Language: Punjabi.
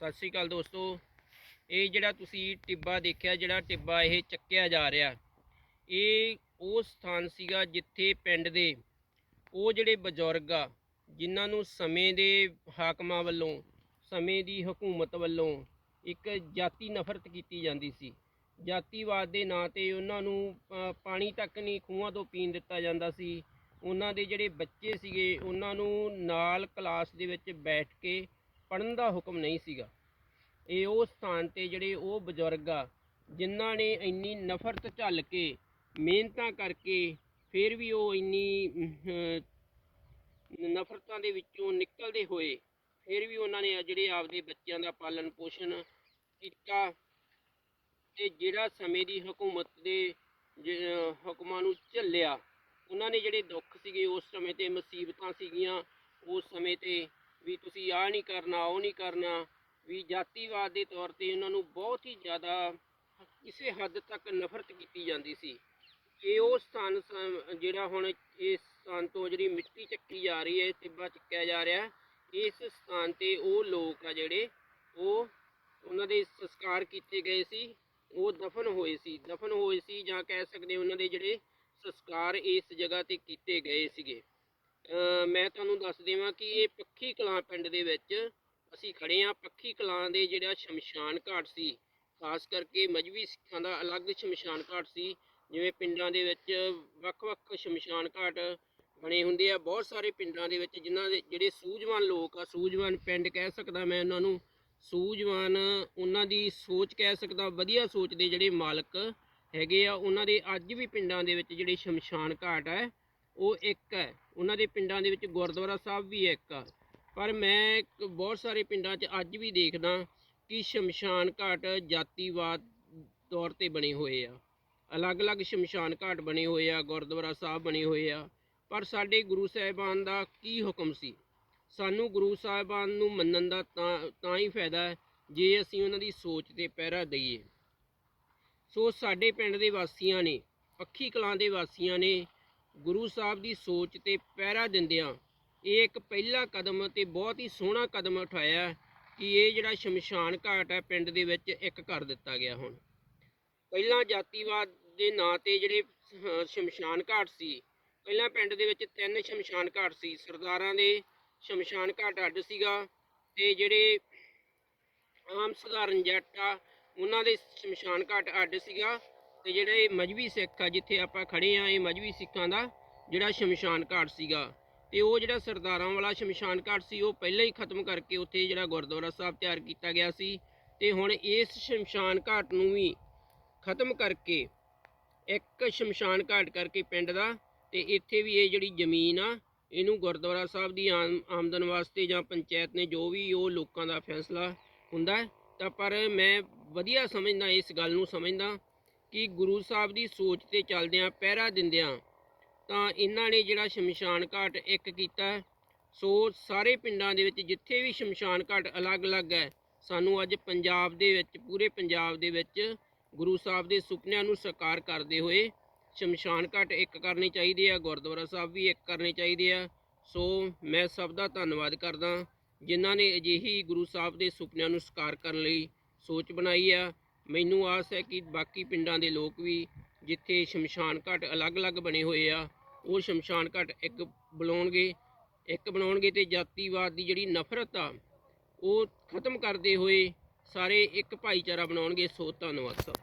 ਸਤਿ ਸ੍ਰੀ ਅਕਾਲ ਦੋਸਤੋ। ਇਹ ਜਿਹੜਾ ਤੁਸੀਂ ਟਿੱਬਾ ਦੇਖਿਆ, ਜਿਹੜਾ ਟਿੱਬਾ ਇਹ ਚੱਕਿਆ ਜਾ ਰਿਹਾ, ਇਹ ਉਹ ਸਥਾਨ ਸੀਗਾ ਜਿੱਥੇ ਪਿੰਡ ਦੇ ਉਹ ਜਿਹੜੇ ਬਜ਼ੁਰਗ ਆ, ਜਿਨ੍ਹਾਂ ਨੂੰ ਸਮੇਂ ਦੇ ਹਾਕਮਾਂ ਵੱਲੋਂ, ਸਮੇਂ ਦੀ ਹਕੂਮਤ ਵੱਲੋਂ ਇੱਕ ਜਾਤੀ ਨਫ਼ਰਤ ਕੀਤੀ ਜਾਂਦੀ ਸੀ। ਜਾਤੀਵਾਦ ਦੇ ਨਾਂ ਤੇ ਉਹਨਾਂ ਨੂੰ ਪਾਣੀ ਤੱਕ ਨਹੀਂ ਖੂਹਾਂ ਤੋਂ ਪੀਣ ਦਿੱਤਾ ਜਾਂਦਾ ਸੀ। ਉਹਨਾਂ ਦੇ ਜਿਹੜੇ ਬੱਚੇ ਸੀਗੇ, ਉਹਨਾਂ ਨੂੰ ਨਾਲ ਕਲਾਸ ਦੇ ਵਿੱਚ ਬੈਠ ਕੇ ਪੜਨ ਦਾ ਹੁਕਮ ਨਹੀਂ ਸੀਗਾ। ਇਹ ਉਹ ਸਥਾਨ ਤੇ ਜਿਹੜੇ ਉਹ ਬਜ਼ੁਰਗ ਆ, ਜਿਨ੍ਹਾਂ ਨੇ ਇੰਨੀ ਨਫ਼ਰਤ ਝੱਲ ਕੇ, ਮਿਹਨਤਾਂ ਕਰਕੇ ਫਿਰ ਵੀ ਉਹ ਇੰਨੀ ਨਫ਼ਰਤਾਂ ਦੇ ਵਿੱਚੋਂ ਨਿਕਲਦੇ ਹੋਏ, ਫਿਰ ਵੀ ਉਹਨਾਂ ਨੇ ਜਿਹੜੇ ਆਪਦੇ ਬੱਚਿਆਂ ਦਾ ਪਾਲਣ ਪੋਸ਼ਣ ਕੀਤਾ ਤੇ ਜਿਹੜਾ ਸਮੇਂ ਦੀ ਹਕੂਮਤ ਦੇ ਜ- ਹੁਕਮਾਂ ਨੂੰ ਝੱਲਿਆ, ਉਹਨਾਂ ਨੇ ਜਿਹੜੇ ਦੁੱਖ ਸੀਗੇ ਉਸ ਸਮੇਂ ਤੇ, ਮੁਸੀਬਤਾਂ ਸੀਗੀਆਂ, ਉਸ ਸਮੇਂ ਤੇ ਵੀ ਤੁਸੀਂ ਆਹ ਨਹੀਂ ਕਰਨਾ, ਉਹ ਨਹੀਂ ਕਰਨਾ, ਵੀ ਜਾਤੀਵਾਦ ਦੇ ਤੌਰ ਤੇ ਉਹਨਾਂ ਨੂੰ ਬਹੁਤ ਹੀ ਜ਼ਿਆਦਾ ਕਿਸੇ ਹੱਦ ਤੱਕ ਨਫ਼ਰਤ ਕੀਤੀ ਜਾਂਦੀ ਸੀ। ਇਹ ਉਹ ਸਥਾਨ ਸ- ਜਿਹੜਾ ਹੁਣ ਇਸ ਸਥਾਨ ਤੋਂ ਜਿਹੜੀ ਮਿੱਟੀ ਚੱਕੀ ਜਾ ਰਹੀ ਹੈ ਟਿੱਬਾ ਚੱਕਿਆ ਜਾ ਰਿਹਾ, ਇਸ ਸਥਾਨ ਤੇ ਉਹ ਲੋਕ ਆ ਜਿਹੜੇ, ਉਹ ਉਹਨਾਂ ਦੇ ਸੰਸਕਾਰ ਕੀਤੇ ਗਏ ਸੀ, ਉਹ ਦਫਨ ਹੋਏ ਸੀ। ਦਫਨ ਹੋਏ ਸੀ ਜਾਂ ਕਹਿ ਸਕਦੇ ਉਹਨਾਂ ਦੇ ਜਿਹੜੇ ਸੰਸਕਾਰ ਇਸ ਜਗ੍ਹਾ ਤੇ ਕੀਤੇ ਗਏ ਸੀਗੇ। ਮੈਂ ਤੁਹਾਨੂੰ ਦੱਸ ਦੇਵਾਂ ਕਿ ਇਹ ਪੱਖੀ ਕਲਾਂ ਪਿੰਡ ਦੇ ਵਿੱਚ ਅਸੀਂ ਖੜੇ ਆ ਪੱਖੀ ਕਲਾਂ ਦੇ ਜਿਹੜਾ ਸ਼ਮਸ਼ਾਨ ਘਾਟ ਸੀ, ਖਾਸ ਕਰਕੇ ਮਜਬੀ ਸਿੱਖਾਂ ਦਾ ਅਲੱਗ ਸ਼ਮਸ਼ਾਨ ਘਾਟ ਸੀ, ਜਿਵੇਂ ਪਿੰਡਾਂ ਦੇ ਵਿੱਚ ਵੱਖ-ਵੱਖ ਸ਼ਮਸ਼ਾਨ ਘਾਟ ਬਣੇ ਹੁੰਦੇ ਆ। ਬਹੁਤ ਸਾਰੇ ਪਿੰਡਾਂ ਦੇ ਵਿੱਚ ਜਿਨ੍ਹਾਂ ਦੇ, ਜਿਹੜੇ ਸੂਝਵਾਨ ਲੋਕ ਆ, ਸੂਝਵਾਨ ਪਿੰਡ ਕਹਿ ਸਕਦਾ ਮੈਂ ਉਹਨਾਂ ਨੂੰ, ਸੂਝਵਾਨ ਉਹਨਾਂ ਦੀ ਸੋਚ ਕਹਿ ਸਕਦਾ, ਵਧੀਆ ਸੋਚ ਦੇ ਜਿਹੜੇ ਮਾਲਕ ਹੈਗੇ ਆ, ਉਹਨਾਂ ਦੇ ਅੱਜ ਵੀ ਪਿੰਡਾਂ ਦੇ ਵਿੱਚ ਜਿਹੜੇ ਸ਼ਮਸ਼ਾਨ ਘਾਟ ਹੈ ਉਹ ਇੱਕ ਹੈ। ਉਹਨਾਂ ਦੇ ਪਿੰਡਾਂ ਦੇ ਵਿੱਚ ਗੁਰਦੁਆਰਾ ਸਾਹਿਬ ਵੀ ਇੱਕ ਆ। ਪਰ ਮੈਂ ਬਹੁਤ ਸਾਰੇ ਪਿੰਡਾਂ 'ਚ ਅੱਜ ਵੀ ਦੇਖਦਾ ਕਿ ਸ਼ਮਸ਼ਾਨ ਘਾਟ ਜਾਤੀਵਾਦ ਤੌਰ ਤੇ ਬਣੇ ਹੋਏ ਆ। ਅਲੱਗ-ਅਲੱਗ ਸ਼ਮਸ਼ਾਨ ਘਾਟ ਬਣੇ ਹੋਏ ਆ, ਗੁਰਦੁਆਰਾ ਸਾਹਿਬ ਬਣੇ ਹੋਏ ਆ। ਪਰ ਸਾਡੇ ਗੁਰੂ ਸਾਹਿਬਾਨ ਦਾ ਕੀ ਹੁਕਮ ਸੀ? ਸਾਨੂੰ ਗੁਰੂ ਸਾਹਿਬਾਨ ਨੂੰ ਮੰਨਣ ਦਾ ਤਾਂ ਤਾਂ ਹੀ ਫਾਇਦਾ ਜੇ ਅਸੀਂ ਉਹਨਾਂ ਦੀ ਸੋਚ ਤੇ ਪਹਿਰਾ ਦਈਏ। ਸੋ ਸਾਡੇ ਪਿੰਡ ਦੇ ਵਾਸੀਆਂ ਨੇ, ਪੱਖੀ ਕਲਾਂ ਦੇ ਵਾਸੀਆਂ ਨੇ ਗੁਰੂ ਸਾਹਿਬ ਦੀ ਸੋਚ ਤੇ ਪਹਿਰਾ ਦਿੰਦਿਆਂ ਇਹ ਇੱਕ ਪਹਿਲਾ ਕਦਮ ਤੇ ਬਹੁਤ ਹੀ ਸੋਹਣਾ ਕਦਮ ਉਠਾਇਆ ਕਿ ਇਹ ਜਿਹੜਾ ਸ਼ਮਸ਼ਾਨ ਘਾਟ ਹੈ, ਪਿੰਡ ਦੇ ਵਿੱਚ ਇੱਕ ਕਰ ਦਿੱਤਾ ਗਿਆ ਹੁਣ। ਪਹਿਲਾਂ ਜਾਤੀਵਾਦ ਦੇ ਨਾਂ ਤੇ ਜਿਹੜੇ ਸ਼ਮਸ਼ਾਨ ਘਾਟ ਸੀ, ਪਹਿਲਾਂ ਪਿੰਡ ਦੇ ਵਿੱਚ ਤਿੰਨ ਸ਼ਮਸ਼ਾਨ ਘਾਟ ਸੀ, ਸਰਦਾਰਾਂ ਦੇ ਸ਼ਮਸ਼ਾਨ ਘਾਟ ਅੱਡ ਸੀਗਾ ਤੇ ਜਿਹੜੇ ਆਮ ਸਧਾਰਨ ਜੱਟ ਆ, ਉਹਨਾਂ ਦੇ ਸ਼ਮਸ਼ਾਨ ਘਾਟ ਅੱਡ ਸੀਗਾ। ਤੇ ਇਹ ਮਜਬੀ ਸਿੱਖ ਆ, ਜਿੱਥੇ ਆਪਾਂ ਖੜੇ ਆ, ਇਹ ਮਜਬੀ ਸਿੱਖਾਂ ਦਾ ਜਿਹੜਾ ਸ਼ਮਸ਼ਾਨ ਘਾਟ ਸੀਗਾ। ਤੇ ਉਹ ਜਿਹੜਾ ਸਰਦਾਰਾਂ ਵਾਲਾ ਸ਼ਮਸ਼ਾਨ ਘਾਟ ਸੀ, ਉਹ ਪਹਿਲਾਂ ਹੀ ਖਤਮ ਕਰਕੇ ਉੱਥੇ ਜਿਹੜਾ ਗੁਰਦੁਆਰਾ ਸਾਹਿਬ ਤਿਆਰ ਕੀਤਾ ਗਿਆ ਸੀ। ਤੇ ਹੁਣ ਇਸ ਸ਼ਮਸ਼ਾਨ ਘਾਟ ਨੂੰ ਵੀ ਖਤਮ ਕਰਕੇ, ਇੱਕ ਸ਼ਮਸ਼ਾਨ ਘਾਟ ਕਰਕੇ ਪਿੰਡ ਦਾ, ਤੇ ਇੱਥੇ ਵੀ ਇਹ ਜਿਹੜੀ ਜ਼ਮੀਨ ਆ, ਇਹਨੂੰ ਗੁਰਦੁਆਰਾ ਸਾਹਿਬ ਦੀ ਆਮ- ਆਮਦਨ ਵਾਸਤੇ ਜਾਂ ਪੰਚਾਇਤ ਨੇ ਜੋ ਵੀ ਉਹ ਲੋਕਾਂ ਦਾ ਫੈਸਲਾ ਹੁੰਦਾ ਤਾਂ ਪਰ ਮੈਂ ਵਧੀਆ ਸਮਝਦਾ, ਇਸ ਗੱਲ ਨੂੰ ਸਮਝਦਾ ਕਿ ਗੁਰੂ ਸਾਹਿਬ ਦੀ ਸੋਚ ਤੇ ਚੱਲਦਿਆਂ ਪਹਿਰਾ ਦਿੰਦਿਆਂ ਤਾਂ ਇਹਨਾਂ ਨੇ ਜਿਹੜਾ ਸ਼ਮਸ਼ਾਨ ਘਾਟ ਇੱਕ ਕੀਤਾ ਸੋ ਸਾਰੇ ਪਿੰਡਾਂ ਦੇ ਵਿੱਚ ਜਿੱਥੇ ਵੀ ਸ਼ਮਸ਼ਾਨ ਘਾਟ ਅਲੱਗ-ਅਲੱਗ ਹੈ, ਸਾਨੂੰ ਅੱਜ ਪੰਜਾਬ ਦੇ ਵਿੱਚ, ਪੂਰੇ ਪੰਜਾਬ ਦੇ ਵਿੱਚ ਗੁਰੂ ਸਾਹਿਬ ਦੇ ਸੁਪਨਿਆਂ ਨੂੰ ਸਾਕਾਰ ਕਰਦੇ ਹੋਏ ਸ਼ਮਸ਼ਾਨ ਘਾਟ ਇੱਕ ਕਰਨੇ ਚਾਹੀਦੇ ਆ, ਗੁਰਦੁਆਰਾ ਸਾਹਿਬ ਵੀ ਇੱਕ ਕਰਨੇ ਚਾਹੀਦੇ ਆ। ਸੋ ਮੈਂ ਸਭ ਦਾ ਧੰਨਵਾਦ ਕਰਦਾ, ਜਿਨ੍ਹਾਂ ਨੇ ਅਜਿਹੀ ਗੁਰੂ ਸਾਹਿਬ ਦੇ ਸੁਪਨਿਆਂ ਨੂੰ ਸਾਕਾਰ ਕਰਨ ਲਈ ਸੋਚ ਬਣਾਈ ਆ। ਮੈਨੂੰ ਆਸ ਹੈ ਕਿ ਬਾਕੀ ਪਿੰਡਾਂ ਦੇ ਲੋਕ ਵੀ ਜਿੱਥੇ ਸ਼ਮਸ਼ਾਨ ਘਾਟ ਅਲੱਗ-ਅਲੱਗ ਬਣੇ ਹੋਏ ਆ, ਉਹ ਸ਼ਮਸ਼ਾਨ ਘਾਟ ਇੱਕ ਬੁਲਾਉਣਗੇ ਇੱਕ ਬਣਾਉਣਗੇ ਤੇ ਜਾਤੀਵਾਦ ਦੀ ਜਿਹੜੀ ਨਫ਼ਰਤ ਆ, ਉਹ ਖਤਮ ਕਰਦੇ ਹੋਏ ਸਾਰੇ ਇੱਕ ਭਾਈਚਾਰਾ ਬਣਾਉਣਗੇ। ਸੋ ਧੰਨਵਾਦ ਸਭ।